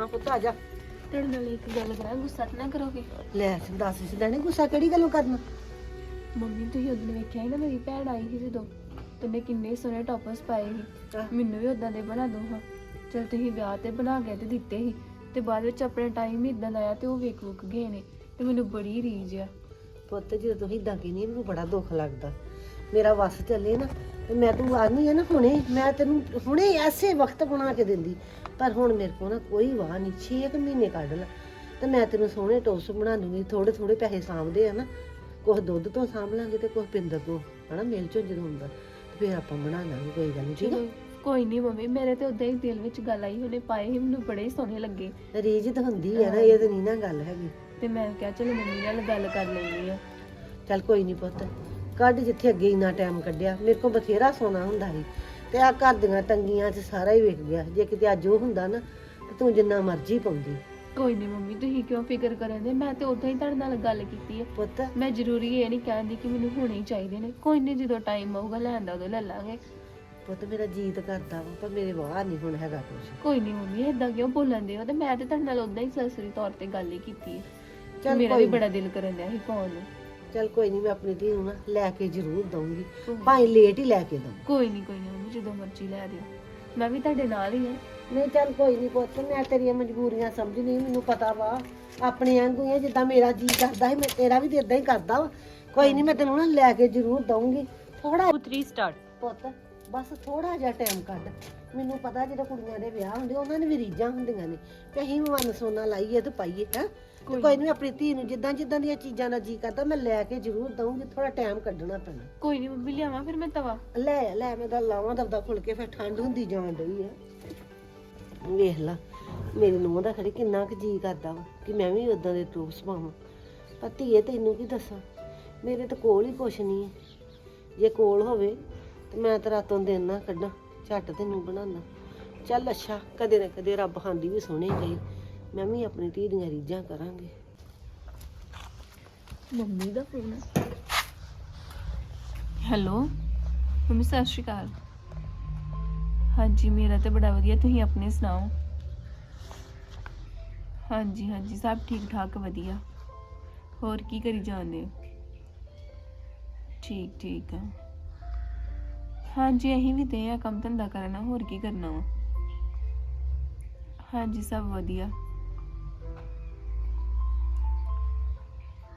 ਹਾਂ ਪੁੱਤ ਆ ਜਾ। ਤੁਹਾਡੇ ਨਾਲ ਇੱਕ ਗੱਲ ਕਰਾਂ ਗੁੱਸਾ ਤਾਂ ਨਾ ਕਰੋਗੇ? ਲੈ ਦੱਸ ਸਿੱਧਾਣੇ ਗੁੱਸਾ ਕਿਹੜੀ ਗੱਲੋਂ ਕਰਨਾ? ਮੰਮੀ ਤੁਸੀਂ ਉਦੋਂ ਵੇਖਿਆ ਸੀ ਨਾ ਮੇਰੀ ਭੈਣ ਆਈ ਸੀ ਜਦੋਂ ਤੇ ਉਹਨੇ ਕਿੰਨੇ ਸੋਹਣੇ ਟੌਪਸ ਪਾਏ ਸੀ। ਮੈਨੂੰ ਵੀ ਉਦਾਂ ਦੇ ਬਣਾ ਦੋ ਹਾਂ। ਚਲ ਤੁਸੀਂ ਵਿਆਹ ਤੇ ਬਣਾ ਕੇ ਤੇ ਦਿੱਤੇ ਸੀ ਤੇ ਬਾਅਦ ਵਿੱਚ ਆਪਣੇ ਟਾਈਮ ਹੀ ਇਦਾਂ ਲਾਇਆ ਤੇ ਉਹ ਵੇਖ ਵੁੱਕ ਗਏ ਨੇ ਤੇ ਮੈਨੂੰ ਬੜੀ ਰੀਝ ਆ। ਪੁੱਤ ਜਦੋਂ ਤੂੰ ਇਦਾਂ ਕਹਿੰਦੀ ਮੈਨੂੰ ਬੜਾ ਦੁੱਖ ਲੱਗਦਾ। ਮੇਰਾ ਵੱਸ ਚੱਲੇ ਨਾ ਤੇ ਮੈਂ ਤੂੰ ਆਨੀ ਹੈ ਨਾ ਹੁਣੇ ਮੈਂ ਤੈਨੂੰ ਹੁਣੇ ਐਸੇ ਵਕਤ ਬਣਾ ਕੇ ਦਿੰਦੀ। ਪਰ ਹੁਣ ਮੇਰੇ ਕੋਲ ਨਾ ਕੋਈ ਵਾਹ ਨਹੀਂ 6 ਮਹੀਨੇ ਕੱਢ ਲਾ। ਤੇ ਮੈਂ ਤੈਨੂੰ ਸੋਹਣੇ ਟੋਸ ਬਣਾ ਦੂੰਗੀ ਥੋੜੇ ਥੋੜੇ ਪੈਸੇ ਸਾਂਭਦੇ ਆ ਨਾ। ਕੁਝ ਦੁੱਧ ਤੋਂ ਸਾਂਭ ਲਾਂਗੇ ਤੇ ਕੁਝ ਪਿੰਦਰ ਤੋਂ ਹਨਾ ਮੇਲ ਚੋਂ ਜਦੋਂ ਹੁੰਦਾ। ਤੇ ਫਿਰ ਆਪਾਂ ਬਣਾ ਲਾਂਗੇ ਕੋਈ ਗੱਲ ਨਹੀਂ ਠੀਕ ਚਲੋ ਕੋਈ ਨਹੀਂ ਮੰਮੀ ਮੇਰੇ ਤੇ ਉਦਾਂ ਹੀ ਦਿਲ ਵਿੱਚ ਗੱਲ ਆਈ ਉਹਨੇ ਪਾਏ ਸੀ ਮੈਨੂੰ ਬੜੇ ਸੋਹਣੇ ਲੱਗੇ। ਹੈ ਰੀਝ ਤਾਂ ਹੁੰਦੀ ਹੈ ਨਾ ਇਹ ਤਾਂ ਨਹੀਂ ਨਾ ਗੱਲ ਹੈਗੀ। ਤੇ ਮੈਂ ਕਿਹਾ ਚਲੋ ਮੰਮੀ ਨਾਲ ਗੱਲ ਕਰ ਲੈਂਦੀ ਆ। ਚੱਲ ਕੋਈ ਨਹੀਂ ਪੁੱਤ ਕੱਢ ਜਿੱਥੇ ਅੱਗੇ ਇੰਨਾ ਟਾਈਮ ਕੱਢਿਆ। ਮੇਰੇ ਕੋਲ ਬਥੇਰਾ ਸੋਨਾ ਹੁੰਦਾ ਸੀ ਤੇ ਆ ਘਰ ਦੀਆਂ ਤੰਗੀਆਂ 'ਚ ਸਾਰਾ ਹੀ ਵਿਕ ਗਿਆ। ਜੇ ਕਿਤੇ ਅੱਜ ਉਹ ਹੁੰਦਾ ਨਾ ਤੇ ਤੂੰ ਜਿੰਨਾ ਮਰਜ਼ੀ ਪਾਉਂਦੀ। ਕੋਈ ਨਹੀਂ ਮੰਮੀ ਤੁਸੀਂ ਕਿਉਂ ਫਿਕਰ ਕਰਦੇ ਮੈਂ ਤੇ ਉਦਾਂ ਹੀ ਤੁਹਾਡੇ ਨਾਲ ਗੱਲ ਕੀਤੀ ਹੈ ਪੁੱਤ। ਮੈਂ ਜ਼ਰੂਰੀ ਇਹ ਨਹੀਂ ਕਹਿੰਦੀ ਕਿ ਮੈਨੂੰ ਹੁਣੇ ਹੀ ਚਾਹੀਦੇ ਨੇ। ਕੋਈ ਨਹੀਂ ਜਦੋਂ ਟਾਈਮ ਆਊਗਾ ਲੈਣ ਦਾ ਉਦੋਂ ਲੈ ਲਾਂਗੇ। ਪੁੱਤ ਮੇਰਾ ਜੀਤ ਕਰਦਾ ਵਾ ਪਰ ਮੇਰੇ ਬਾਹਰ ਨਹੀਂ ਹੁਣ ਹੈਗਾ ਕੁਝ ਕੋਈ ਨਹੀਂ ਮੰਮੀ ਏਦਾਂ ਕਿਉਂ ਬੋਲਣ ਦੇ ਹੋ ਤੇ ਮੈਂ ਤੇ ਤੁਹਾਡੇ ਨਾਲ ਉਦਾਂ ਹੀ ਸਰਸਰੀ ਤੌਰ ਤੇ ਗੱਲ ਹੀ ਕੀਤੀ ਹੈ ਚੱਲ ਮੇਰਾ ਕੋਈ ਬੜਾ ਦਿਲ ਕਰਨ ਡਿਆ ਸੀ ਪਾਉਣ ਨੂੰ। ਚੱਲ ਕੋਈ ਨਹੀਂ ਮੈਂ ਆਪਣੀ ਧੀ ਨੂੰ ਨਾ ਲੈ ਕੇ ਜ਼ਰੂਰ ਦਊਂਗੀ। ਭਾਵੇਂ ਲੇਟ ਹੀ ਲੈ ਕੇ ਦਊਂ। ਕੋਈ ਨਹੀਂ ਕੋਈ ਨਹੀਂ ਮੰਮੀ ਜਦੋਂ ਮਰਜ਼ੀ ਲੈ ਦਿਓ। ਮੈਂ ਵੀ ਤੁਹਾਡੇ ਨਾਲ ਹੀ ਹਾਂ ਨਹੀਂ ਚੱਲ ਕੋਈ ਨਹੀਂ ਪੁੱਤ ਮੈਂ ਤੇਰੀਆਂ ਮਜਬੂਰੀਆਂ ਸਮਝਣੀ ਮੈਨੂੰ ਪਤਾ ਵਾ। ਆਪਣੇ ਵਾਂਗੂ ਹੀ ਆ ਜਿੱਦਾਂ ਮੇਰਾ ਜੀ ਕਰਦਾ ਹੈ ਮੈਂ ਤੇਰਾ ਵੀ ਇਦਾਂ ਹੀ ਕਰਦਾ ਵਾ। ਕੋਈ ਨਹੀਂ ਮੈਂ ਤੈਨੂੰ ਨਾ ਲੈ ਕੇ ਜ਼ਰੂਰ ਦਊਂਗੀ। ਥੋੜਾ ਪੁੱਤ ਬਸ ਥੋੜਾ ਜਿਹਾ ਟਾਈਮ ਕੱਢ। ਮੈਨੂੰ ਪਤਾ ਜਦੋਂ ਕੁੜੀਆਂ ਦੇ ਵਿਆਹ ਹੁੰਦੇ ਉਹਨਾਂ ਨੇ ਵੀ ਰੀਝਾਂ ਹੁੰਦੀਆਂ ਨੇ ਤੇ ਅਸੀਂ ਵੀ ਮਨ ਸੋਨਾ ਲਾਈਏ ਤੇ ਪਾਈਏ ਹੈ? ਕੋਈ ਕੋਈ ਨਹੀਂ ਆਪਣੀ ਧੀ ਨੂੰ ਜਿੱਦਾਂ ਜਿੱਦਾਂ ਦੀਆਂ ਚੀਜ਼ਾਂ ਦਾ ਜੀ ਕਰਦਾ ਮੈਂ ਲੈ ਕੇ ਜ਼ਰੂਰ ਦਊਂਗੀ ਥੋੜਾ ਟਾਈਮ ਕੱਢਣਾ ਪੈਣਾ। ਕੋਈ ਨਹੀਂ ਮੰਮੀ ਲਿਆਵਾਂ ਫਿਰ ਮੈਂ ਤਵਾ। ਲੈ ਲੈ ਮੈਂ ਤਾਂ ਲਾਵਾਂ ਦਬਦਾ ਫੁੱਲ ਕੇ ਫਿਰ ਠੰਡ ਹੁੰਦੀ ਜਾਣ ਡਈ ਆ। ਵੇਖ ਲਾ ਮੇਰੀ ਨੂੰਹ ਦਾ ਖੜੀ ਕਿੰਨਾ ਕੁ ਜੀ ਕਰਦਾ ਵਾ ਕਿ ਮੈਂ ਵੀ ਉਦਾਂ ਦੇ ਟੂਪਸ ਪਾਵਾਂ ਪਰ ਧੀਏ ਤੈਨੂੰ ਕੀ ਦੱਸਾਂ? ਮੇਰੇ ਤਾਂ ਕੋਲ ਹੀ ਕੁਛ ਨਹੀਂ ਹੈ ਜੇ ਕੋਲ ਹੋਵੇ ਤੇ ਮੈਂ ਤਾਂ ਰਾਤੋਂ ਦਿਨ ਨਾ ਕੱਢਾਂ। ਝੱਟ ਤੈਨੂੰ ਬਣਾਉਣਾ। ਚੱਲ ਅੱਛਾ, ਕਦੇ ਨਾ ਕਦੇ ਰੱਬ ਖਾਂਦੀ ਵੀ ਸੋਹਣੀ ਗਈ ਮੈਂ ਵੀ ਆਪਣੀ ਧੀ ਦੀਆਂ ਰੀਝਾਂ ਕਰਾਂਗੇ। ਮੰਮੀ ਦਾ ਫੋਨ ਹੈਲੋ ਮੰਮੀ, ਸਤਿ ਸ਼੍ਰੀ ਅਕਾਲ। ਹਾਂਜੀ, ਮੇਰਾ ਤੇ ਬੜਾ ਵਧੀਆ। ਤੁਸੀਂ ਆਪਣੇ ਸੁਣਾਓ? ਹਾਂਜੀ ਹਾਂਜੀ, ਸਭ ਠੀਕ ਠਾਕ, ਵਧੀਆ। ਹੋਰ ਕੀ ਕਰੀ ਜਾਂਦੇ ਹੋ? ਠੀਕ ਠੀਕ ਆ। ਹਾਂਜੀ, ਅਸੀਂ ਵੀ ਤੇ ਆ, ਕੰਮ ਧੰਦਾ ਕਰਨਾ, ਹੋਰ ਕੀ ਕਰਨਾ ਵਾ। ਹਾਂਜੀ, ਸਭ ਵਧੀਆ।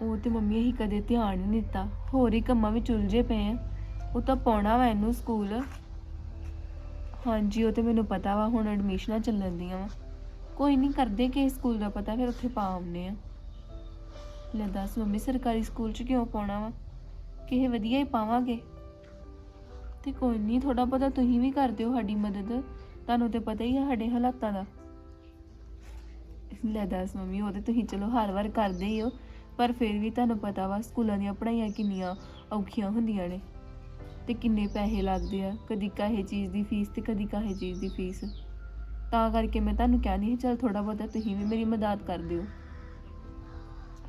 ਉਹ ਤੇ ਮੰਮੀ, ਅਸੀਂ ਕਦੇ ਧਿਆਨ ਨਹੀਂ ਦਿੱਤਾ। ਹੋਰ ਹੀ ਕੰਮਾਂ ਵਿੱਚ ਉਲਝੇ ਪਏ ਆ। ਉਹ ਤਾਂ ਪਾਉਣਾ ਵਾ ਇਹਨੂੰ ਸਕੂਲ। ਹਾਂਜੀ, ਉਹ ਤੇ ਮੈਨੂੰ ਪਤਾ ਵਾ, ਹੁਣ ਐਡਮਿਸ਼ਨਾਂ ਚੱਲਣ ਦੀਆਂ ਵਾ। ਕੋਈ ਨਹੀਂ ਕਰਦੇ ਕਿ ਸਕੂਲ ਦਾ ਪਤਾ, ਫਿਰ ਉੱਥੇ ਪਾ ਆਉਂਦੇ ਆ। ਲੈ ਦੱਸ ਮੰਮੀ, ਸਰਕਾਰੀ ਸਕੂਲ 'ਚ ਕਿਉਂ ਪਾਉਣਾ ਵਾ? ਕਿਸੇ ਵਧੀਆ ਹੀ ਪਾਵਾਂਗੇ। ਤੇ ਕੋਈ ਨਹੀਂ ਥੋੜਾ ਬਹੁਤਾ ਤੁਸੀਂ ਵੀ ਕਰ ਦਿਓ ਸਾਡੀ ਮਦਦ। ਤੁਹਾਨੂੰ ਤੇ ਪਤਾ ਹੀ ਆ ਸਾਡੇ ਹਾਲਾਤਾਂ ਦਾ। ਲੈ ਦੱਸ ਮੰਮੀ, ਉਹ ਤੇ ਤੁਸੀਂ ਚਲੋ ਹਰ ਵਾਰ ਕਰਦੇ ਹੀ ਹੋ, ਪਰ ਫਿਰ ਵੀ ਤੁਹਾਨੂੰ ਪਤਾ ਵਾ ਸਕੂਲਾਂ ਦੀਆਂ ਪੜ੍ਹਾਈਆਂ ਕਿੰਨੀਆਂ ਔਖੀਆਂ ਹੁੰਦੀਆਂ ਨੇ ਤੇ ਕਿੰਨੇ ਪੈਸੇ ਲੱਗਦੇ ਆ। ਕਦੀ ਕਾਹੇ ਚੀਜ਼ ਦੀ ਫੀਸ ਤੇ ਕਦੀ ਕਾਹੇ ਚੀਜ਼ ਦੀ ਫੀਸ। ਤਾਂ ਕਰਕੇ ਮੈਂ ਤੁਹਾਨੂੰ ਕਹਿੰਦੀ ਹਾਂ ਚਲ ਥੋੜਾ ਬਹੁਤਾ ਤੁਸੀਂ ਵੀ ਮੇਰੀ ਮਦਦ ਕਰ ਦਿਓ।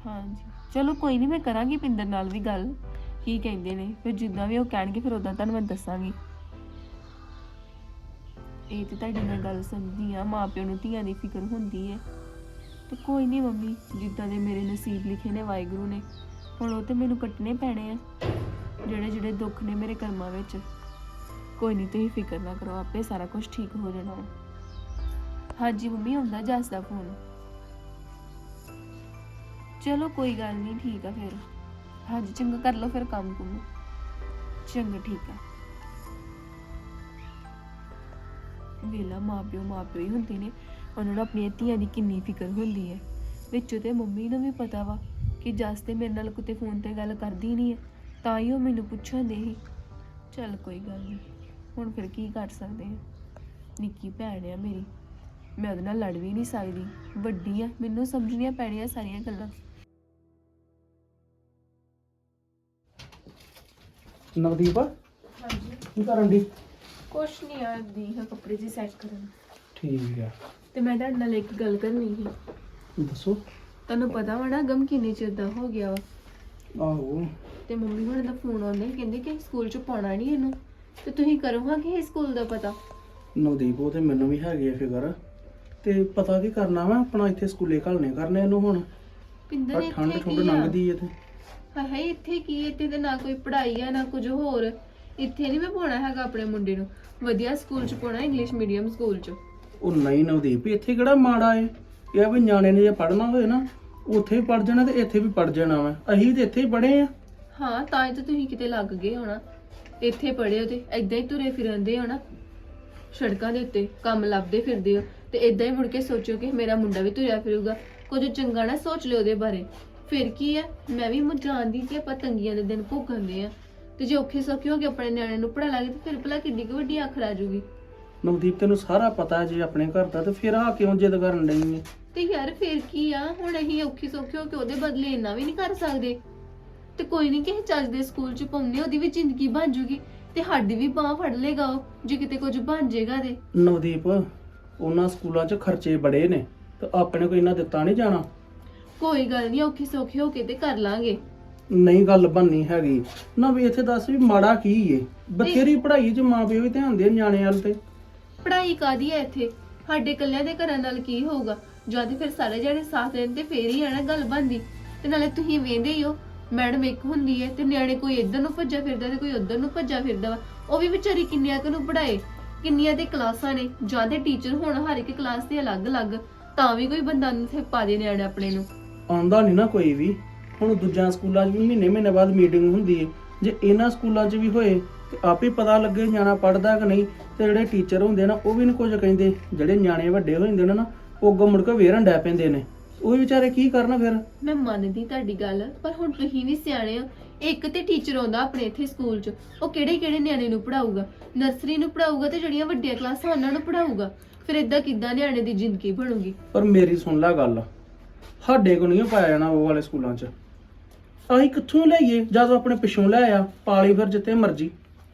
ਹਾਂਜੀ। ਚਲੋ ਕੋਈ ਨਹੀਂ ਮੈਂ ਕਰਾਂਗੀ ਪਿੰਦਰ ਨਾਲ ਵੀ ਗੱਲ। ਕੀ ਕਹਿੰਦੇ ਨੇ? ਫਿਰ ਜਿੱਦਾਂ ਵੀ ਉਹ ਕਹਿਣਗੇ, ਫਿਰ ਉਦਾਂ ਤੁਹਾਨੂੰ ਮੈਂ ਦੱਸਾਂਗੀ। ਇਹ ਤੇ ਤੁਹਾਡੀ ਮੈਂ ਗੱਲ ਸਮਝਦੀ ਆ ਮਾਪਿਆਂ ਨੂੰ ਧੀਆਂ ਦੀ ਫਿਕਰ ਹੁੰਦੀ ਹੈ। ਤੇ ਕੋਈ ਨਹੀਂ ਮੰਮੀ, ਜਿੱਦਾਂ ਦੇ ਮੇਰੇ ਨਸੀਬ ਲਿਖੇ ਨੇ ਵਾਹਿਗੁਰੂ ਨੇ, ਹੁਣ ਉਹ ਤੇ ਮੈਨੂੰ ਕੱਟਣੇ ਪੈਣੇ ਆ। ਜਿਹੜੇ ਜਿਹੜੇ ਦੁੱਖ ਨੇ ਮੇਰੇ ਕਰਮਾਂ ਵਿੱਚ। ਕੋਈ ਨਹੀਂ ਤੁਸੀਂ ਫਿਕਰ ਨਾ ਕਰੋ, ਆਪੇ ਸਾਰਾ ਕੁਝ ਠੀਕ ਹੋ ਜਾਣਾ। ਹਾਂਜੀ ਮੰਮੀ ਹੁੰਦਾ ਜੱਸ ਦਾ ਫੋਨ। ਚਲੋ ਕੋਈ ਗੱਲ ਨਹੀਂ ਠੀਕ ਆ ਫਿਰ। ਹਾਂਜੀ, ਚੰਗਾ ਕਰ ਲਓ ਫਿਰ ਕੰਮ ਕੁਮ। ਚੰਗਾ, ਠੀਕ ਆ। ਵੇਲਾ ਮਾਪਿਓ ਮਾਪਿਓ ਹੀ ਹੁੰਦੇ ਨੇ। ਉਹਨਾਂ ਨੂੰ ਆਪਣੀਆਂ ਧੀਆਂ ਦੀ ਕਿੰਨੀ ਫਿਕਰ ਹੁੰਦੀ ਹੈ। ਵਿੱਚੋਂ ਤੇ ਮੰਮੀ ਨੂੰ ਵੀ ਪਤਾ ਵਾ ਕਿ ਜਸ ਤੇ ਮੇਰੇ ਨਾਲ ਕਿਤੇ ਫੋਨ ਤੇ ਗੱਲ ਕਰਦੀ ਨਹੀਂ ਹੈ। ਤਾਂ ਹੀ ਉਹ ਮੈਨੂੰ ਪੁੱਛਣ ਦੇ ਹੀ ਚੱਲ ਕੋਈ ਗੱਲ ਨਹੀਂ, ਹੁਣ ਫਿਰ ਕੀ ਕਰ ਸਕਦੇ ਆ? ਨਿੱਕੀ ਭੈਣ ਆ ਮੇਰੀ। ਮੈਂ ਉਹਦੇ ਨਾਲ ਲੜ ਵੀ ਨਹੀਂ ਸਕਦੀ। ਵੱਡੀ ਆ, ਮੈਨੂੰ ਸਮਝਣੀਆਂ ਪੈਣੀਆਂ ਸਾਰੀਆਂ ਗੱਲਾਂ। ਨਵਦੀਪ ਹਾਂਜੀ। ਕੀ ਕਰਨ ਦੀ ਕੁਛ ਨਹੀਂ ਆ ਦੀ ਹੈ ਕੱਪੜੇ ਜੀ ਸੈੱਟ ਕਰਨ। ਠੀਕ ਆ। ਤੇ ਮੈਂ ਤੁਹਾਡੇ ਨਾਲ ਇੱਕ ਗੱਲ ਕਰਨੀ ਸੀ। ਦੱਸੋ। ਤੁਹਾਨੂੰ ਪਤਾ ਵਾ ਨਾ ਗਮ ਕਿੰਨੇ ਚਿਰ ਦਾ ਹੋ ਗਿਆ ਵਾ? ਆਹੋ। ਤੇ ਮੰਮੀ ਹੁਣ ਦਾ ਫੋਨ ਆਉਂਦਾ ਸੀ, ਕਹਿੰਦੇ ਕਿ ਸਕੂਲ ਚ ਪਾਉਣਾ ਨਹੀਂ ਇਹਨੂੰ। ਤੇ ਤੁਸੀਂ ਕਰੋ ਹਾਂ ਕਿ ਸਕੂਲ ਦਾ ਪਤਾ? ਨਵਦੀਪ ਉਹ ਤੇ ਮੈਨੂੰ ਵੀ ਹੈਗੀ ਆ ਫਿਕਰ। ਤੇ ਪਤਾ ਕੀ ਕਰਨਾ ਵਾ ਆਪਣਾ ਇੱਥੇ ਸਕੂਲੇ ਘਲਨੇ ਕਰਨੇ ਇਹਨੂੰ ਹੁਣ। ਪਿੰਦਰ ਪਰ ਇੱਥੇ ਠੰਡ ਠੁੰਡ ਕੀ ਆ? ਲੰਘਦੀ ਏ ਤੇ। ਹਾਏ ਹਾਏ ਇੱਥੇ ਕੀ ਹੈ? ਇੱਥੇ ਤੇ ਨਾ ਕੋਈ ਪੜ੍ਹਾਈ ਆ ਨਾ ਕੁਝ ਹੋਰ। ਇੱਥੇ ਨਹੀਂ ਮੈਂ ਪਾਉਣਾ ਹੈਗਾ ਆਪਣੇ ਮੁੰਡੇ ਨੂੰ। ਵਧੀਆ ਸਕੂਲ ਚ ਪਾਉਣਾ ਇੰਗਲਿਸ਼ ਮੀਡੀਅਮ ਸਕੂਲ ਚ। ਉਹ ਨਹੀਂ ਨਵਦੀਪ ਇੱਥੇ ਕਿਹੜਾ ਮਾੜਾ ਏ? ਇਹ ਆ ਵੀ ਨਿਆਣੇ ਨੇ ਜੇ ਪੜਨਾ ਹੋਏ ਨਾ ਉੱਥੇ ਵੀ ਪੜ ਜਾਣਾ ਤੇ ਇੱਥੇ ਵੀ ਪੜ ਜਾਣਾ ਵਾ। ਅਸੀਂ ਤੇ ਇੱਥੇ ਹੀ ਪੜੇ ਆ। ਹਾਂ ਤਾਂ ਹੀ ਤਾਂ ਤੁਸੀਂ ਕਿਤੇ ਲੱਗ ਗਏ ਹੋਣਾ। ਇੱਥੇ ਪੜ੍ਹੇ ਹੋ ਤੇ ਐਦਾਂ ਹੀ ਤੁਰੇ ਫਿਰੰਦੇ ਹੋ ਨਾ। ਸੜਕਾਂ ਦੇ ਉੱਤੇ ਕੰਮ ਲੱਭਦੇ ਫਿਰਦੇ ਹੋ। ਤੇ ਐਦਾਂ ਹੀ ਮੁੜ ਕੇ ਸੋਚੋ ਕਿ ਮੇਰਾ ਮੁੰਡਾ ਵੀ ਤੁਰਿਆ ਫਿਰੂਗਾ। ਕੁਝ ਚੰਗਾ ਨਾ ਸੋਚ ਲਿਓ ਉਹਦੇ ਬਾਰੇ। ਫਿਰ ਕੀ ਹੈ ਮੈਂ ਵੀ ਮੁ- ਜਾਣਦੀ ਕਿ ਆਪਾਂ ਤੰਗੀਆਂ ਦੇ ਦਿਨ ਭੋਗਣਦੇ ਆ। ਤੇ ਜੇ ਔਖੇ ਸੌਖੇ ਹੋ ਕੇ ਆਪਣੇ ਨਿਆਣੇ ਨੂੰ ਪੜਾ ਲਾਂਗੇ ਤੇ ਫਿਰ ਭਲਾ ਕਿੱਡੀ ਕੁ ਵੱਡੀ ਅੱਖ ਰਹਿ ਜੂਗੀ। ਨਵਦੀਪ ਤੈਨੂੰ ਸਾਰਾ ਪਤਾ ਜੇ ਆਪਣੇ ਘਰ ਦਾ ਤੇ ਫਿਰ ਆ ਕਿਉਂ ਜਿੱਦ ਕਰਨ ਡਈ ਏ ਤੇ ਯਾਰ ਫਿਰ ਕੀ ਆ? ਹੁਣ ਅਸੀਂ ਔਖੇ ਸੌਖੇ ਹੋ ਕੇ ਉਹਦੇ ਬਦਲੇ ਇੰਨਾ ਵੀ ਨਹੀਂ ਕਰ ਸਕਦੇ। ਤੇ ਕੋਈ ਨਹੀਂ ਕਿਸੇ ਚੱਜ ਦੇ ਸਕੂਲ ਚ ਪਾਉਂਦੇ ਉਹਦੀ ਵੀ ਜ਼ਿੰਦਗੀ ਬਣ ਜੂਗੀ। ਤੇ ਸਾਡੀ ਵੀ ਬਾਹ ਫੜ ਲੇਗਾ ਉਹ ਜੇ ਕਿਤੇ ਕੁਝ ਬਣ ਜਾਏਗਾ ਤੇ। ਨਵਦੀਪ ਉਹਨਾਂ ਸਕੂਲਾਂ 'ਚ ਖਰਚੇ ਬੜੇ ਨੇ ਤੇ ਆਪਣੇ ਕੋਈ ਇੰਨਾ ਦਿੱਤਾ ਨਹੀਂ ਜਾਣਾ? ਕੋਈ ਗੱਲ ਨਹੀਂ ਔਖੇ ਸੌਖੇ ਹੋ ਕੇ ਤੇ ਕਰ ਲਾਂਗੇ। ਨਹੀਂ ਗੱਲ ਬੰਨੀ ਹੈਗੀ। ਨਾ ਵੀ ਇੱਥੇ ਦੱਸ ਵੀ ਮਾੜਾ ਕੀ ਏ? ਬਥੇਰੀ ਪੜ੍ਹਾਈ 'ਚ ਮਾਂ ਪਿਓ ਵੀ ਧਿਆਨ ਦੇ ਨਿਆਣੇ ਵੱਲ ਤੇ। ਪੜ੍ਹਾਈ ਕਾਦੀ ਹੈ ਇੱਥੇ? ਸਾਡੇ ਕੱਲਿਆਂ ਦੇ ਘਰਾਂ ਨਾਲ ਕੀ ਹੋਊਗਾ? ਜਦ ਫਿਰ ਸਾਰੇ ਜਿਹੜੇ ਸਾਥ ਦੇਣ ਤੇ ਫੇਰ ਹੀ ਆ ਨਾ ਗੱਲ ਬਣਦੀ। ਤੇ ਨਾਲੇ ਤੁਸੀਂ ਵੇਂਦੇ ਹੀ ਹੋ ਮੈਡਮ ਇੱਕ ਹੁੰਦੀ ਹੈ ਤੇ ਨਿਆਣੇ ਕੋਈ ਇੱਧਰ ਨੂੰ ਭੱਜਾ ਫਿਰਦਾ ਤੇ ਕੋਈ ਉੱਧਰ ਨੂੰ ਭੱਜਾ ਫਿਰਦਾ ਵਾ। ਉਹ ਵੀ ਵਿਚਾਰੀ ਕਿੰਨਿਆਂ ਕੁ ਨੂੰ ਪੜਾਏ ਕਿੰਨੀਆਂ ਦੇ ਕਲਾਸਾਂ ਨੇ ਜਾਂ ਦੇ ਟੀਚਰ ਹੋਣ ਹਰ ਇੱਕ ਕਲਾਸ ਦੇ ਅਲੱਗ-ਅਲੱਗ ਤਾਂ ਵੀ ਕੋਈ ਬੰਦਾ ਨੂੰ ਇੱਥੇ ਪਾ ਦੇ ਨਿਆਣੇ ਆਪਣੇ ਨੂੰ। ਆਉਂਦਾ ਨਹੀਂ ਨਾ ਕੋਈ ਵੀ। ਹੁਣ ਦੂਜਿਆਂ ਸਕੂਲਾਂ 'ਚ ਵੀ ਮਹੀਨੇ ਮਹੀਨੇ ਬਾਅਦ ਮੀਟਿੰਗ ਹੁੰਦੀ ਏ। ਜੇ ਇਹਨਾਂ ਸਕੂਲਾਂ 'ਚ ਵੀ ਹੋਏ ਤੇ ਆਪੇ ਪਤਾ ਲੱਗੇ ਨਿਆਣਾ ਪੜਦਾ ਕਿ ਨਹੀਂ ਤੇ ਜਿਹੜੇ ਟੀਚਰ ਹੁੰਦੇ ਨਾ ਉਹ ਵੀ ਨਹੀਂ ਕੁਝ ਕਹਿੰਦੇ। ਜਿਹੜੇ ਨਿਆਣੇ ਵੱਡੇ ਹੋ ਜਾਂਦੇ ਨੇ ਨਾ ਉਹ ਅੱਗੋਂ ਮੁੜ ਕੇ ਵੇਰਨ ਡੈ ਪੈਂਦੇ ਨੇ। ਉਹ ਵਿਚਾਰੇ ਕੀ ਕਰਨ ਫਿਰ? ਮੈਂ ਮੰਨਦੀ ਤੁਹਾਡੀ ਗੱਲ ਪਰ ਹੁਣ ਤੁਸੀਂ ਵੀ ਸਿਆਣੇ ਹੋ। ਇੱਕ ਤੇ ਟੀਚਰ ਆਉਂਦਾ ਆਪਣੇ ਇੱਥੇ ਸਕੂਲ 'ਚ ਉਹ ਕਿਹੜੇ ਕਿਹੜੇ ਨਿਆਣੇ ਨੂੰ ਪੜਾਊਗਾ ਨਰਸਰੀ ਨੂੰ ਪੜਾਊਗਾ ਤੇ ਜਿਹੜੀਆਂ ਵੱਡੀਆਂ ਕਲਾਸਾਂ ਉਹਨਾਂ ਨੂੰ ਪੜਾਊਗਾ ਫਿਰ ਇਦਾਂ ਕਿੱਦਾਂ ਨਿਆਣੇ ਦੀ ਜ਼ਿੰਦਗੀ ਬਣੂਗੀ? ਪਰ ਮੇਰੀ ਸੁਣ ਲੈ ਗੱਲ। ਸਾਡੇ ਕੋ ਨਹੀਂ ਪਾਇਆ ਜਾਣਾ ਉਹ ਵਾਲੇ ਸਕੂਲਾਂ 'ਚ। ਅਸੀਂ ਕਿੱਥੋਂ ਲਈਏ ਜਦੋਂ ਆਪਣੇ ਪਿੱਛੋਂ ਲੈ ਆ ਪਾਲੀ ਫਿਰ ਜਿੱਤੇ ਮਰਜ਼ੀ।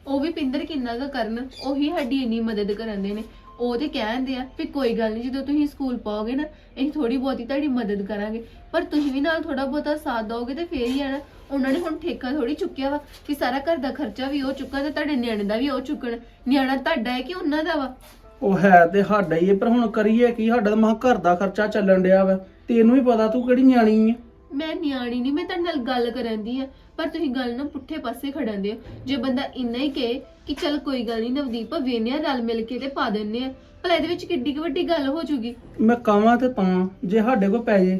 ਉਹ ਵੀ ਪਿੰਦਰ ਕਿੰਨਾ ਕੁ ਕਰਨ ਉਹੀ ਸਾਡੀ ਇੰਨੀ ਮਦਦ ਕਰਦੇ ਨੇ। ਉਹ ਤੇ ਕਹਿੰਦੇ ਆ ਵੀ ਕੋਈ ਗੱਲ ਨਹੀਂ ਜਦੋਂ ਤੁਸੀਂ ਸਕੂਲ ਪਾਓਗੇ ਨਾ ਅਸੀਂ ਥੋੜੀ ਬਹੁਤੀ ਤੁਹਾਡੀ ਮਦਦ ਕਰਾਂਗੇ। ਪਰ ਤੁਸੀਂ ਵੀ ਨਾਲ ਥੋੜਾ ਬਹੁਤਾ ਸਾਥ ਦੋਗੇ ਤੇ ਫੇਰ ਹੀ ਆ ਨਾ ਉਹਨਾਂ ਨੇ ਹੁਣ ਠੇਕਾ ਥੋੜੀ ਚੁੱਕਿਆ ਵਾ ਕਿ ਸਾਰਾ ਘਰ ਦਾ ਖਰਚਾ ਵੀ ਉਹ ਚੁੱਕਾ ਤੇ ਤੁਹਾਡੇ ਨਿਆਣੇ ਦਾ ਵੀ ਉਹ ਚੁੱਕਣ। ਨਿਆਣਾ ਤੁਹਾਡਾ ਹੈ ਕਿ ਉਹਨਾਂ ਦਾ ਵਾ? ਉਹ ਹੈ ਤੇ ਸਾਡਾ ਹੀ ਹੈ ਪਰ ਹੁਣ ਕਰੀਏ ਕੀ? ਸਾਡਾ ਤਾਂ ਮਹਾ ਘਰ ਦਾ ਖਰਚਾ ਚੱਲਣ ਡਿਆ ਵਾ। ਤੈਨੂੰ ਵੀ ਪਤਾ ਤੂੰ ਕਿਹੜੀ ਨਿਆਣੀ ਹੈ ਮੈਂ ਨਿਆਣੀ ਨਹੀਂ ਮੈਂ ਤੁਹਾਡੇ ਨਾਲ ਗੱਲ ਕਰਨ ਦੀ ਆ ਪਰ ਤੁਸੀਂ ਗੱਲ ਨੂੰ ਪੁੱਠੇ ਪਾਸੇ ਖੜਾਉਂਦੇ ਹੋ ਜੇ ਬੰਦਾ ਇੰਨਾ ਹੀ ਕਹੇ ਕਿ ਚੱਲ ਕੋਈ ਗੱਲ ਨਹੀਂ ਨਵਦੀਪ ਵੇਨੇ ਰਲ ਮਿਲ ਕੇ ਤੇ ਪਾ ਦਿੰਨੇ ਆ। ਭਲਾ ਇਹਦੇ ਵਿੱਚ ਕਿੱਡੀ ਕੁ ਵੱਡੀ ਗੱਲ ਹੋ ਜੂਗੀ? ਮੈਂ ਕਾਵਾਂ ਤੇ ਤਾਂ ਜੇ ਸਾਡੇ ਕੋਲ ਪੈ ਜੇ।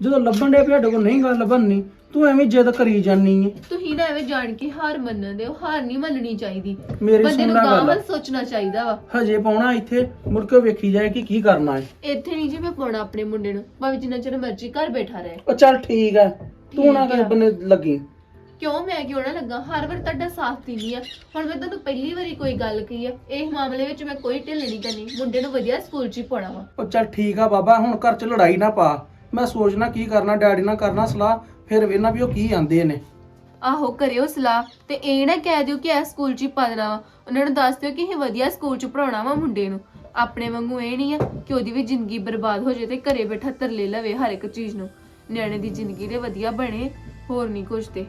ਜਦੋਂ ਲੱਭਣ ਦੇ ਸਾਡੇ ਕੋਲ ਨਹੀਂ ਗੱਲ ਬਣਨੀ ਤੂੰ ਐਵੇਂ ਜਿੱਦ ਕਰੀ ਜਾਨੀ ਹੈ ਤੁਸੀਂ ਨਾ ਐਵੇਂ ਜਾਣ ਕੇ ਹਾਰ ਮੰਨਦੇ ਹੋ ਹਾਰ ਨਹੀਂ ਮੰਨਣੀ ਚਾਹੀਦੀ। ਮੇਰੀ ਬੰਦੇ ਨੂੰ ਗੱਲ। ਸੋਚਣਾ ਚਾਹੀਦਾ ਵਾ। ਹਜੇ ਪਾਉਣਾ ਇੱਥੇ ਮੁੜ ਕੇ ਵੇਖੀ ਜਾਏ ਕਿ ਕੀ ਕਰਨਾ ਹੈ। ਇੱਥੇ ਨਹੀਂ ਜੀ ਮੈਂ ਪਾਉਣਾ ਆਪਣੇ ਮੁੰਡੇ ਨੂੰ। ਭਾਵੇਂ ਜਿੰਨਾ ਚਿਰ ਮਰਜ਼ੀ ਘਰ ਬੈਠਾ ਰਹੇ। ਉਹ ਚੱਲ ਠੀਕ ਹੈ। ਤੂੰ ਨਾ ਠੀਕ ਆ। ਕਿਸੇ ਬੰਨੇ ਲੱਗੀ। ਕਿਉਂ? ਮੈਂ ਕਿਉਂ ਨਾ ਲੱਗਾ? ਹਰ ਵਾਰ ਤੁਹਾਡਾ ਸਾਥ ਦਿੰਦੀ ਆ। ਹੁਣ ਮੈਂ ਤੁਹਾਨੂੰ ਪਹਿਲੀ ਵਾਰੀ ਕੋਈ ਗੱਲ ਕਹੀ ਆ। ਇਹ ਮਾਮਲੇ ਵਿੱਚ ਮੈਂ ਕੋਈ ਢਿੱਲ ਨਹੀਂ ਕਰਨੀ। ਮੁੰਡੇ ਨੂੰ ਵਧੀਆ ਸਕੂਲ 'ਚ ਹੀ ਪਾਉਣਾ ਵਾ। ਉਹ ਚੱਲ ਠੀਕ ਆ ਬਾਬਾ ਹੁਣ ਘਰ 'ਚ ਲੜਾਈ ਨਾ ਪਾ। ਮੈਂ ਸੋਚਣਾ ਕੀ ਕਰਨਾ ਡੈਡੀ ਨਾਲ ਕਰਨਾ ਸਲਾਹ। ਫਿਰ ਵੇਖਣਾ ਵੀ ਉਹ ਕੀ ਆਂਦੇ ਨੇ? ਆਹੋ, ਕਰਿਓ ਸਲਾਹ ਤੇ ਇਹ ਨਾ ਕਹਿ ਦਿਓ ਕਿ ਇਹ ਸਕੂਲ 'ਚ ਹੀ ਪਾ ਦੇਣਾ ਵਾ। ਉਹਨਾਂ ਨੂੰ ਦੱਸ ਦਿਓ ਕਿ ਇਹ ਵਧੀਆ ਸਕੂਲ 'ਚ ਪੜਾਉਣਾ ਵਾ ਮੁੰਡੇ ਨੂੰ। ਆਪਣੇ ਵਾਂਗੂ ਇਹ ਨਹੀਂ ਆ ਕਿ ਉਹਦੀ ਵੀ ਜ਼ਿੰਦਗੀ ਬਰਬਾਦ ਹੋ ਜਾਏ ਤੇ ਘਰੇ ਬੈਠਾ ਤਰਲੇ ਲਵੇ ਹਰ ਇੱਕ ਚੀਜ਼ ਨੂੰ। ਨਿਆਣੇ ਦੀ ਜ਼ਿੰਦਗੀ ਦੇ ਵਧੀਆ ਬਣੇ, ਹੋਰ ਨਹੀਂ ਕੁਝ ਤੇ।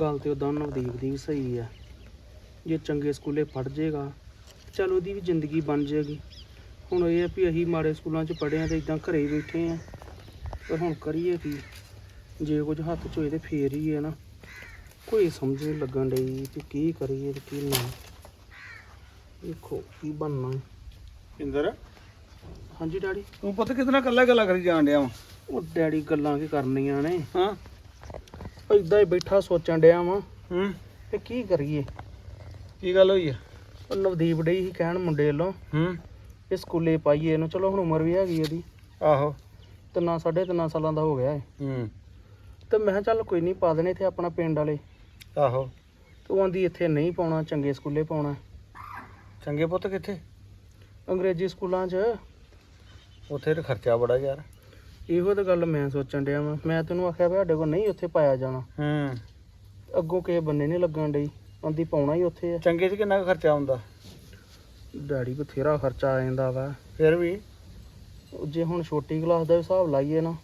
ਗੱਲ ਤੇ ਉਦਾਂ ਨਵਦੀਪ ਦੀ ਵੀ ਸਹੀ ਆ। ਜੇ ਚੰਗੇ ਸਕੂਲੇ ਪੜ ਜਾਏਗਾ ਚਲ ਉਹਦੀ ਵੀ ਜ਼ਿੰਦਗੀ ਬਣ ਜਾਏਗੀ ਹੁਣ ਇਹ ਆ ਵੀ ਅਸੀਂ ਮਾੜੇ ਸਕੂਲਾਂ 'ਚ ਪੜ੍ਹੇ ਆ ਤੇ ਇਦਾਂ ਘਰੇ ਹੀ ਬੈਠੇ ਆ। ਪਰ ਹੁਣ ਕਰੀਏ ਕੀ? ਜੇ ਕੁਝ ਹੱਥ 'ਚ ਹੋਏ ਤੇ ਫੇਰ ਹੀ ਹੈ ਨਾ। ਕੋਈ ਸਮਝ ਨਹੀਂ ਲੱਗਣ ਡਈ ਕਿ ਕੀ ਕਰੀਏ ਤੇ ਕੀ ਨਹੀਂ। ਦੇਖੋ ਕੀ ਬਣਨਾ। ਇੰਦਰ? ਹਾਂਜੀ ਡੈਡੀ? ਤੂੰ ਪੁੱਤ ਕਿਤਨਾ ਕੱਲਾ ਗੱਲਾਂ ਕਰੀ ਜਾਣ ਡਿਆ ਵਾ? ਉਹ ਡੈਡੀ ਗੱਲਾਂ ਕੀ ਕਰਨੀਆਂ ਨੇ? ਹਾਂ। ਏਦਾਂ ਹੀ ਬੈਠਾ ਸੋਚਣ ਡਿਆ ਵਾਂ। ਹੂੰ। ਤੇ ਕੀ ਕਰੀਏ? ਕੀ ਗੱਲ ਹੋਈ ਆ? ਉਹ ਨਵਦੀਪ ਡਈ ਸੀ ਕਹਿਣ ਮੁੰਡੇ ਵੱਲੋਂ। ਹੂੰ। ਇਹ ਸਕੂਲੇ ਪਾਈਏ ਇਹਨੂੰ। ਚਲੋ ਹੁਣ ਉਮਰ ਵੀ ਹੈਗੀ ਇਹਦੀ। ਆਹੋ। ਤਿੰਨਾਂ ਸਾਢੇ ਤਿੰਨਾਂ ਸਾਲਾਂ ਦਾ ਹੋ ਗਿਆ ਹੈ ਹੂੰ। ਤੇ ਮੈਂ ਕਿਹਾ ਚੱਲ ਕੋਈ ਨਹੀਂ ਪਾ ਦੇਣੇ ਇੱਥੇ ਆਪਣਾ ਪਿੰਡ ਵਾਲੇ। ਆਹੋ। ਤੇ ਆਂਦੀ ਇੱਥੇ ਨਹੀਂ ਪਾਉਣਾ ਚੰਗੇ ਸਕੂਲੇ ਪਾਉਣਾ। ਚੰਗੇ ਪੁੱਤ ਕਿੱਥੇ? ਅੰਗਰੇਜ਼ੀ ਸਕੂਲਾਂ 'ਚ। ਉੱਥੇ ਤੇ ਖਰਚਾ ਬੜਾ ਯਾਰ। ਇਹੋ ਤਾਂ ਗੱਲ ਮੈਂ ਸੋਚਣ ਡਿਆ ਵਾਂ। ਮੈਂ ਤੈਨੂੰ ਆਖਿਆ ਵੀ ਸਾਡੇ ਕੋਲ ਨਹੀਂ ਉੱਥੇ ਪਾਇਆ ਜਾਣਾ। ਹੂੰ। ਅੱਗੋਂ ਕਿਸੇ ਬੰਨੇ ਨਹੀਂ ਲੱਗਣ ਡਈ। ਆਂਦੀ ਪਾਉਣਾ ਹੀ ਉੱਥੇ ਆ। ਚੰਗੇ 'ਚ ਕਿੰਨਾ ਕੁ ਖਰਚਾ ਆਉਂਦਾ? ਡੈਡੀ ਬਥੇਰਾ ਖਰਚਾ ਆ ਜਾਂਦਾ ਵਾ। ਫਿਰ ਵੀ? ਉਹ ਜੇ ਹੁਣ ਛੋਟੀ ਕਲਾਸ ਦਾ ਹਿਸਾਬ ਲਾਈਏ ਨਾ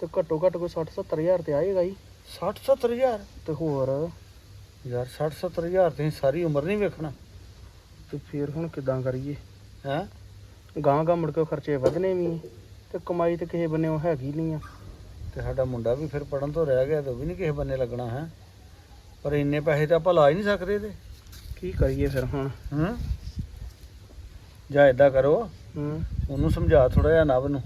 ਤੇ ਘੱਟੋ ਘੱਟ ਕੋਈ 60 70 ਹਜ਼ਾਰ ਤੇ ਆਏਗਾ ਹੀ। 60 70 ਹਜ਼ਾਰ? ਤੇ ਹੋਰ? ਯਾਰ 60 70 ਹਜ਼ਾਰ ਤੇ ਅਸੀਂ ਸਾਰੀ ਉਮਰ ਨਹੀਂ ਵੇਖਣਾ। ਤੇ ਫਿਰ ਹੁਣ ਕਿਦਾਂ ਕਰੀਏ? ਹੈ? ਗਾਂ ਗਾਂ ਮੁੜ ਕੇ ਖਰਚੇ ਵਧਨੇ ਵੀ। ਤੇ ਕਮਾਈ ਤੇ ਕਿਸੇ ਬੰਨੇ ਉਹ ਹੈਗੀ ਨਹੀਂ ਆ। ਤੇ ਸਾਡਾ ਮੁੰਡਾ ਵੀ ਫਿਰ ਪੜਨ ਤੋਂ ਰਹਿ ਗਿਆ ਤੇ ਉਹ ਵੀ ਨਹੀਂ ਕਿਸੇ ਬੰਨੇ ਲੱਗਣਾ ਹੈ? ਪਰ ਇੰਨੇ ਪੈਸੇ ਤਾਂ ਆਪਾਂ ਲਾ ਹੀ ਨਹੀਂ ਸਕਦੇ ਤੇ ਕੀ ਕਰੀਏ ਫਿਰ ਹੁਣ? ਹੂੰ? ਜਾਂ ਏਦਾਂ ਕਰੋ ਹੂੰ। ਉਹਨੂੰ ਸਮਝਾ ਥੋੜਾ ਜਿਹਾ ਨਵ ਨੂੰ।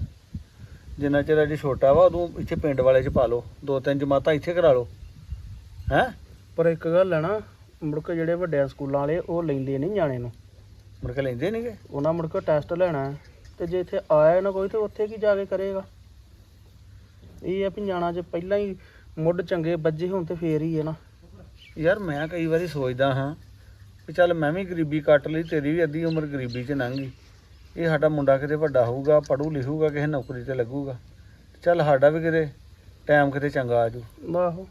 ਜਿੰਨਾ ਚਿਰ ਅਜੇ ਛੋਟਾ ਵਾ ਉਦੋਂ ਇੱਥੇ ਪਿੰਡ ਵਾਲੇ ਚ ਪਾ ਲਓ। ਦੋ ਤਿੰਨ ਜਮਾਤਾਂ ਇੱਥੇ ਕਰਾ ਲਓ। ਹੈ? ਪਰ ਇੱਕ ਗੱਲ ਹੈ ਨਾ ਮੁੜ ਕੇ ਜਿਹੜੇ ਵੱਡਿਆਂ ਸਕੂਲਾਂ ਵਾਲੇ ਉਹ ਲੈਂਦੇ ਨਹੀਂ ਜਾਣੇ ਨੂੰ। ਮੁੜ ਕੇ ਲੈਂਦੇ ਨਹੀਂਗੇ ਉਹਨਾਂ ਮੁੜ ਕੇ ਟੈਸਟ ਲੈਣਾ। ਹੈ, ਤੇ ਜੇ ਇੱਥੇ ਆਇਆ ਨਾ ਕੋਈ ਤੇ ਉੱਥੇ ਕੀ ਜਾ ਕੇ ਕਰੇਗਾ? ਇਹ ਆ ਵੀ ਜਾਣਾ ਜੇ ਪਹਿਲਾਂ ਹੀ ਮੁੱਢ ਚੰਗੇ ਵੱਜੇ ਹੋਣ ਤੇ ਫੇਰ ਹੀ ਹੈ ਨਾ। ਯਾਰ ਮੈਂ ਕਈ ਵਾਰੀ ਸੋਚਦਾ ਹਾਂ ਵੀ ਚੱਲ ਮੈਂ ਵੀ ਗਰੀਬੀ ਕੱਟ ਲਈ ਤੇਰੀ ਵੀ ਅੱਧੀ ਉਮਰ ਗਰੀਬੀ 'ਚ ਲੰਘ ਗਈ। ਇਹ ਸਾਡਾ ਮੁੰਡਾ ਕਿਤੇ ਵੱਡਾ ਹੋਊਗਾ ਪੜੂ ਲਿਖੂਗਾ ਕਿਸੇ ਨੌਕਰੀ ਤੇ ਲੱਗੂਗਾ। ਚੱਲ ਸਾਡਾ ਵੀ ਕਿਤੇ ਟਾਈਮ ਕਿਤੇ ਚੰਗਾ ਆਜੂ ਆਹੋ।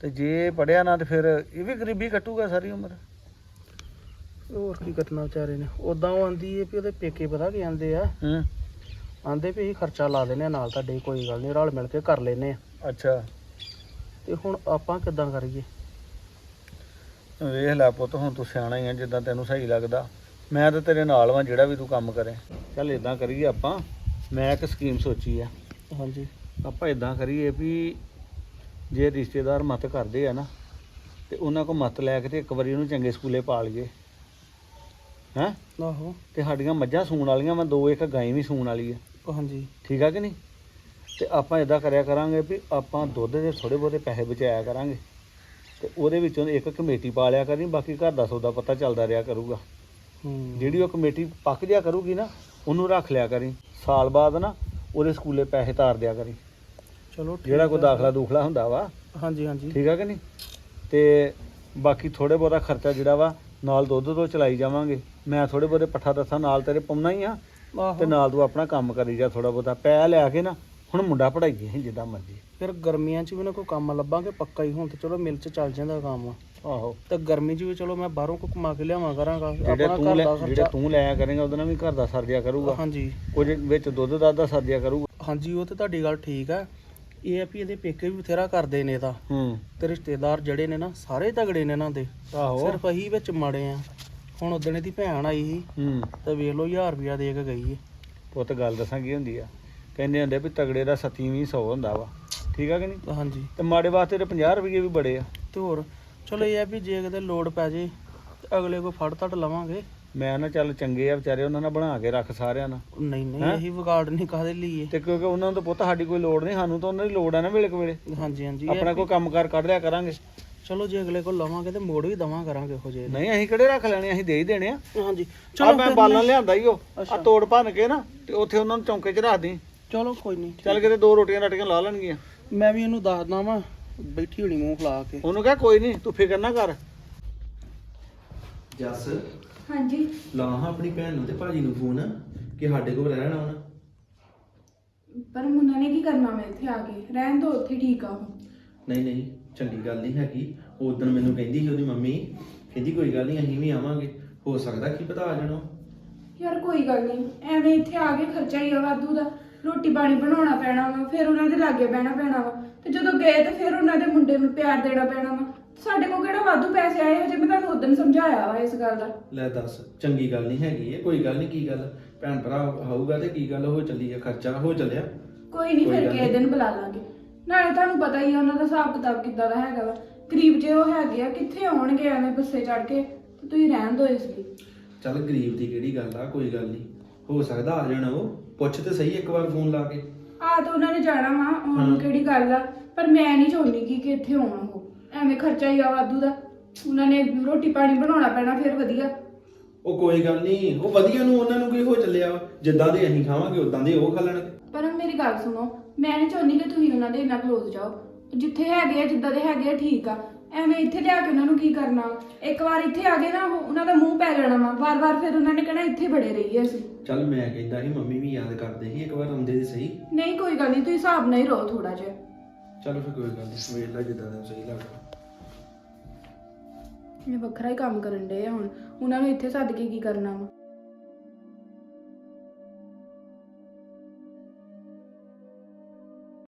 ਤੇ ਜੇ ਪੜਿਆ ਨਾ ਤੇ ਫਿਰ ਇਹ ਵੀ ਗਰੀਬੀ ਕੱਟੂਗਾ ਸਾਰੀ ਉਮਰ। ਹੋਰ ਕੀ ਕਰਨਾ ਵਿਚਾਰੇ ਨੇ। ਉਦਾਂ ਉਹ ਆਂਦੀ ਏ ਵੀ ਉਹਦੇ ਪੇਕੇ ਪਤਾ ਕੀ ਆਂਦੇ ਆ? ਹੂੰ। ਆਂਦੇ ਵੀ ਅਸੀਂ ਖਰਚਾ ਲਾ ਦਿੰਦੇ ਆ ਨਾਲ ਤੁਹਾਡੇ ਕੋਈ ਗੱਲ ਨਹੀਂ ਰਲ ਮਿਲ ਕੇ ਕਰ ਲੈਨੇ ਆ। ਅੱਛਾ। ਤੇ ਹੁਣ ਆਪਾਂ ਕਿੱਦਾਂ ਕਰੀਏ? ਵੇਖ ਲੈ ਪੁੱਤ ਹੁਣ ਤੂੰ ਸਿਆਣਾ ਹੀ ਆ ਜਿੱਦਾਂ ਤੈਨੂੰ ਸਹੀ ਲੱਗਦਾ। ਮੈਂ ਤਾਂ ਤੇਰੇ ਨਾਲ ਵਾਂ ਜਿਹੜਾ ਵੀ ਤੂੰ ਕੰਮ ਕਰੇ। ਚੱਲ ਇਦਾਂ ਕਰੀਏ ਆਪਾਂ ਮੈਂ ਇੱਕ ਸਕੀਮ ਸੋਚੀ ਆ। ਹਾਂਜੀ। ਆਪਾਂ ਇਦਾਂ ਕਰੀਏ ਵੀ ਜੇ ਰਿਸ਼ਤੇਦਾਰ ਮਤ ਕਰਦੇ ਆ ਨਾ ਤੇ ਉਹਨਾਂ ਕੋ ਮਤ ਲੈ ਕੇ ਤੇ ਇੱਕ ਵਾਰੀ ਉਹਨੂੰ ਚੰਗੇ ਸਕੂਲੇ ਪਾ ਲਈਏ। ਹੈਂ? ਆਹੋ। ਤੇ ਸਾਡੀਆਂ ਮੱਝਾਂ ਸੂਣ ਵਾਲੀਆਂ ਮੈਂ ਦੋ ਇੱਕ ਗਾਂ ਵੀ ਸੂਣ ਵਾਲੀ ਆ। ਹਾਂਜੀ। ਠੀਕ ਆ ਕਿ ਨਹੀਂ? ਤੇ ਆਪਾਂ ਇਦਾਂ ਕਰਿਆ ਕਰਾਂਗੇ ਵੀ ਆਪਾਂ ਦੁੱਧ ਦੇ ਥੋੜੇ ਬਹੁਤੇ ਪੈਸੇ ਬਚਾਇਆ ਕਰਾਂਗੇ। ਤੇ ਉਹਦੇ ਵਿੱਚੋਂ ਇੱਕ ਕਮੇਟੀ ਪਾ ਲਿਆ ਕਰੀ ਬਾਕੀ ਘਰ ਦਾ ਸੌਦਾ ਪਤਾ ਚੱਲਦਾ ਰਿਹਾ ਕਰੂਗਾ। ਹੂੰ। ਜਿਹੜੀ ਉਹ ਕਮੇਟੀ ਪੱਕ ਜਿਆ ਕਰੂਗੀ ਨਾ ਉਹਨੂੰ ਰੱਖ ਲਿਆ ਕਰੀ। ਸਾਲ ਬਾਅਦ ਨਾ ਉਹਦੇ ਸਕੂਲੇ ਪੈਸੇ ਤਾਰ ਦਿਆ ਕਰੀ। ਚਲੋ ਠੀਕ ਜਿਹੜਾ ਕੋਈ ਆ। ਦਾਖਲਾ ਦੂਖਲਾ ਹੁੰਦਾ ਵਾ। ਹਾਂਜੀ ਹਾਂਜੀ। ਠੀਕ ਆ ਕਿ ਨਹੀਂ? ਤੇ ਬਾਕੀ ਥੋੜੇ ਬਹੁਤਾ ਖਰਚਾ ਜਿਹੜਾ ਵਾ ਨਾਲ ਦੁੱਧ ਤੋਂ ਚਲਾਈ ਜਾਵਾਂਗੇ। ਮੈਂ ਥੋੜੇ ਬਹੁਤੇ ਪੱਠਾ ਦੱਸਾਂ ਨਾਲ ਤੇਰੇ ਪਾਉਣਾ ਹੀ ਆ। ਤੇ ਆਹੋ। ਨਾਲ ਤੂੰ ਆਪਣਾ ਕੰਮ ਕਰੀ ਜਾ ਥੋੜਾ ਬਹੁਤਾ। ਪੈ ਲਿਆ ਕੇ ਨਾ ਹੁਣ ਮੁੰਡਾ ਪੜਾਈਏ ਜਿੱਦਾਂ ਮਰਜ਼ੀ। ਫਿਰ ਗਰਮੀਆਂ 'ਚ ਵੀ ਨਾ ਕੋਈ ਕੰਮ ਲੱਭਾਂਗੇ ਪੱਕਾ ਹੀ। ਹੁਣ ਤੇ ਚਲੋ ਮਿਲ 'ਚ ਚੱਲ ਜਾਂਦਾ ਕੰਮ। ਆਹੋ। ਤੇ ਗਰਮੀ 'ਚ ਵੀ ਚਲੋ ਮੈਂ ਬਾਹਰੋਂ ਕੋ ਕਮਾ ਕੇ ਲਿਆਵਾਂ ਕਰਾਂਗਾ। ਜਿਹੜੇ ਆਪਣਾ ਤੂੰ ਘਰ ਲੈ ਦਾ ਜਿਹੜੇ ਖਰਚਾ ਤੂੰ ਲਿਆ ਕਰੇਗਾ ਉਹਦੇ ਨਾਲ ਵੀ ਘਰ ਦਾ ਸਰਦਿਆ ਕਰੂਗਾ। ਹਾਂਜੀ। ਕੁਝ ਵਿੱਚ ਦੁੱਧ ਦਾ ਦਾ ਸਰਦਿਆ ਕਰੂਗਾ। ਹਾਂਜੀ ਉਹ ਤੇ ਤੁਹਾਡੀ ਗੱਲ ਠੀਕ ਆ। ਇਹ ਆ ਵੀ ਇਹਦੇ ਪੇਕੇ ਵੀ ਬਥੇਰਾ ਕਰਦੇ ਨੇ ਤਾਂ। ਹੂੰ। ਤੇ ਰਿਸ਼ਤੇਦਾਰ ਜਿਹੜੇ ਨੇ ਨਾ ਸਾਰੇ ਤਗੜੇ ਨੇ ਇਹਨਾਂ ਦੇ। ਆਹੋ। ਸਿਰਫ ਅਸੀਂ ਵਿੱਚ ਮਾੜੇ ਆ। ਹੁਣ ਉਦਣ ਇਹਦੀ ਭੈਣ ਆਈ ਸੀ ਹੂੰ। ਤੇ ਵੇਖ ਲਓ 1000 ਰੁਪਿਆ ਦੇ ਕੇ ਗਈ ਏ। ਪੁੱਤ ਗੱਲ ਦੱਸਾਂ ਕੀ ਹੁੰਦੀ ਆ? ਕਹਿੰਦੇ ਹੁੰਦੇ ਵੀ ਤਗੜੇ ਦਾ ਸੱਤੀ ਵੀ 100 ਹੁੰਦਾ ਵਾ। ਠੀਕ ਆ ਕਿ ਨਹੀਂ? ਹਾਂਜੀ। ਤੇ ਮਾੜੇ ਵਾਸਤੇ ਤੇ 50 ਰੁਪਏ ਵੀ ਬੜੇ ਆ। ਤੇ ਹੋਰ ਚਲੋ ਇਹ ਆ ਵੀ ਜੇ ਕਿਤੇ ਲੋੜ ਪੈ ਜੇ ਤੇ ਅਗਲੇ ਕੋ ਫੜ ਤੜ ਲਵਾਂਗੇ। ਮੈਂ ਨਾ ਚੱਲ ਚੰਗੇ ਆ ਵਿਚਾਰੇ ਉਹਨਾਂ ਨਾਲ ਬਣਾ ਕੇ ਰੱਖ ਸਾਰਿਆਂ ਨਾਲ। ਨਹੀਂ ਨਹੀਂ ਹੈਂ? ਇਹੀ ਵਿਗਾੜ ਨਹੀਂ ਕਾਹਦੇ ਲਈ ਤੇ ਕਿਉਂਕਿ ਉਹਨਾਂ ਨੂੰ ਤਾਂ ਪੁੱਤ ਸਾਡੀ ਕੋਈ ਲੋੜ ਨਹੀਂ ਸਾਨੂੰ ਤਾਂ ਉਹਨਾਂ ਦੀ ਲੋੜ ਆ ਨਾ ਵੇਲੇ ਕੁ ਵੇਲੇ। ਹਾਂਜੀ ਹਾਂਜੀ ਆਪਣਾ ਕੋਈ ਕੰਮਕਾਰ ਕੱਢ ਲਿਆ ਕਰਾਂਗੇ। ਚਲੋ ਜੇ ਅਗਲੇ ਕੋਲ ਲਵਾਂਗੇ ਤੇ ਮੋੜ ਵੀ ਦਵਾਂ ਕਰਾਂਗੇ ਇਹੋ ਜਿਹੇ। ਨਹੀਂ ਅਸੀਂ ਕਿਹੜੇ ਰੱਖ ਲੈਣੇ ਅਸੀਂ ਦੇ ਹੀ ਦੇਣੇ ਆ। ਹਾਂਜੀ ਆ ਚਲੋ ਮੈਂ ਬਾਲਣ ਲਿਆਂਦਾ ਹੀ ਉਹ। ਆ। ਤੋੜ ਭੰਨ ਕੇ ਨਾ ਤੇ ਉੱਥੇ ਉਹਨਾਂ ਨੂੰ ਚੌਂਕੇ 'ਚ ਰੱਖ ਦੀ ਚਲੋ ਕੋਈ ਨਹੀਂ। ਚੱਲ ਕਿਤੇ ਦੋ ਰੋਟੀਆਂ ਰਾਟੀਆਂ ਲਾ ਲੈਣਗੀਆਂ। ਮੈਂ ਵੀ ਇਹਨੂੰ ਦੱਸਦਾ ਵਾਂ ਬੈਠੀ ਹੋਣੀ ਮੂੰਹ ਫਲਾ ਕੇ। ਉਹਨੂੰ ਕਹ ਕੋਈ ਨਹੀਂ ਤੂੰ ਫਿਕਰ ਨਾ ਕਰ। ਜੱਸ ਹਾਂਜੀ। ਲਾ ਹਾਂ ਆਪਣੀ ਭੈਣ ਨੂੰ ਤੇ ਭਾਜੀ ਨੂੰ ਫੋਨ ਕਿ ਸਾਡੇ ਕੋਲ ਰਹਿਣਾ ਹੁਣ। ਪਰ ਮੁੰਨਾ ਨੇ ਕੀ ਕਰਨਾ ਮੈਂ ਇੱਥੇ ਆ ਕੇ? ਰਹਿਣ ਦੋ ਉੱਥੇ ਠੀਕ ਆ ਉਹ। ਨਹੀਂ ਨਹੀਂ ਚੰਗੀ ਗੱਲ ਨਹੀਂ ਹੈਗੀ। ਉਦੋਂ ਮੈਨੂੰ ਕਹਿੰਦੀ ਸੀ ਉਹਦੀ ਮੰਮੀ ਕਹਿੰਦੀ ਕੋਈ ਗੱਲ ਨਹੀਂ ਅਸੀਂ ਵੀ ਆਵਾਂਗੇ। ਹੋ ਸਕਦਾ ਕੀ ਪਤਾ ਆ ਜਾਣਾ ਯਾਰ ਕੋਈ ਗੱਲ ਨਹੀਂ ਐਵੇਂ ਇੱਥੇ ਆ ਕੇ ਖਰਚਾ ਹੀ ਆ ਵਾਧੂ ਦਾ। ਰੋਟੀ ਪਾਣੀ ਬਣਾਉਣਾ ਪੈਣਾ ਵਾ ਫਿਰ ਉਹਨਾਂ ਦੇ ਲਾਗੇ ਬਹਿਣਾ ਪੈਣਾ ਵਾ। ਤੇ ਜਦੋਂ ਗਏ ਤੇ ਫਿਰ ਉਹਨਾਂ ਦੇ ਮੁੰਡੇ ਨੂੰ ਪਿਆਰ ਦੇਣਾ ਪੈਣਾ ਵਾ। ਸਾਡੇ ਕੋਲ ਕਿਹੜਾ ਵਾਧੂ ਪੈਸੇ ਆਏ ਹਜੇ ਮੈਂ ਤੁਹਾਨੂੰ ਉਦੋਂ ਸਮਝਾਇਆ ਵਾ ਇਸ ਗੱਲ ਦਾ। ਲੈ ਦੱਸ ਚੰਗੀ ਗੱਲ ਨਹੀਂ ਹੈਗੀ ਇਹ ਕੋਈ ਗੱਲ ਨਹੀਂ ਕੀ ਗੱਲ? ਭੈਣ ਭਰਾ ਹੋਊਗਾ ਤੇ ਕੀ ਗੱਲ ਹੋ ਚੱਲੀ ਆ ਖਰਚਾ ਹੋ ਚੱਲਿਆ। ਕੋਈ ਨਹੀਂ ਕੋਈ ਫਿਰ ਗੱਲ ਕਿਸੇ। ਦਿਨ ਬੁਲਾ ਲਾਂਗੇ। ਨਾਲੇ ਤੁਹਾਨੂੰ ਪਤਾ ਹੀ ਆ ਉਹਨਾਂ ਦਾ ਹਿਸਾਬ ਕਿਤਾਬ ਕਿੱਦਾਂ ਦਾ ਹੈਗਾ ਵਾ। ਗਰੀਬ ਜੇ ਉਹ ਹੈਗੇ ਆ ਕਿੱਥੇ ਆਉਣਗੇ ਐਵੇਂ ਬੱਸੇ ਚੜ ਕੇ? ਤੇ ਤੁਸੀਂ ਰਹਿਣ ਦਿਓ ਇਸ ਲਈ। ਚੱਲ ਗਰੀਬ ਦੀ ਕਿਹੜੀ ਗੱਲ ਆ ਕੋਈ ਗੱਲ ਨਹੀਂ। ਹੋ ਸਕਦਾ ਆ ਜਾਣਾ ਉਹ। ਪੁੱਛ ਤੇ ਸਹੀ ਇੱਕ ਵਾਰ ਫੋਨ ਲਾ ਕੇ। ਆ ਤਾਂ ਉਹਨਾਂ ਨੇ ਜਾਣਾ ਵਾ ਉਹਨਾਂ ਨੂੰ ਹਾਂ। ਕਿਹੜੀ ਗੱਲ ਆ। ਪਰ ਮੈਂ ਨਹੀਂ ਚਾਹੁੰਦੀ ਕਿ ਕਿ ਇੱਥੇ ਆਉਣ ਉਹ। ਐਵੇਂ ਖਰਚਾ ਹੀ ਆ ਵਾਧੂ ਦਾ। ਉਹਨਾਂ ਨੇ ਰੋਟੀ ਪਾਣੀ ਬਣਾਉਣਾ ਪੈਣਾ ਫਿਰ ਵਧੀਆ। ਉਹ ਕੋਈ ਗੱਲ ਨਹੀਂ ਉਹ ਵਧੀਆ ਨੂੰ ਉਹਨਾਂ ਨੂੰ ਕੋਈ ਹੋ ਚੱਲਿਆ ਵਾ। ਜਿੱਦਾਂ ਦੇ ਅਸੀਂ ਖਾਵਾਂਗੇ ਉਦਾਂ ਦੇ ਉਹ ਖਾ ਲੈਣਗੇ। ਪਰ ਮੇਰੀ ਗੱਲ ਸੁਣੋ ਮੈਂ ਨਹੀਂ ਚਾਹੁੰਦੀ ਕਿ ਤੁਸੀਂ ਉਹਨਾਂ ਦੇ ਇੰਨਾ ਕਲੋਜ਼ ਜਾਓ। ਜਿੱਥੇ ਹੈਗੇ ਆ ਜਿੱਦਾਂ ਦੇ ਹੈਗੇ ਆ ਠੀਕ ਆ। ਐਵੇਂ ਇੱਥੇ ਲਿਆ ਕੇ ਉਹਨਾਂ ਨੂੰ ਕੀ ਕਰਨਾ ਇੱਕ ਵਾਰ ਇੱਥੇ ਆ ਗਏ ਨਾ ਉਹ- ਉਹਨਾਂ ਦਾ ਮੂੰਹ ਪੈ ਜਾਣਾ ਵਾ। ਵਾਰ-ਵਾਰ ਫਿਰ ਉਹਨਾਂ ਨੇ ਕਹਿਣਾ ਇੱਥੇ ਬੜੇ ਰਹੀਏ ਅਸੀਂ। ਚੱਲ ਮੈਂ ਕਹਿੰਦਾ ਸੀ ਮੰਮੀ ਵੀ ਯਾਦ ਕਰਦੇ ਸੀ ਇੱਕ ਵਾਰ ਆਉਂਦੇ ਦੇ ਸਹੀ। ਨਹੀਂ ਕੋਈ ਗੱਲ ਨਹੀਂ ਤੁਸੀਂ ਹਿਸਾਬ ਨਾਲ ਹੀ ਰਹੋ ਥੋੜਾ ਜਿਹਾ। ਚੱਲ ਫਿਰ ਕੋਈ ਗੱਲ ਨਹੀਂ ਵੇਖ ਲੈ ਜਿੱਦਾਂ ਦਾ ਸਹੀ ਲੱਗਦਾ। ਇਹ ਵੱਖਰਾ ਹੀ ਕੰਮ ਕਰਨ ਦੇ ਆ ਹੁਣ। ਉਹਨਾਂ ਨੂੰ ਇੱਥੇ ਸੱਦ ਕੇ ਕੀ ਕਰਨਾ ਵਾ?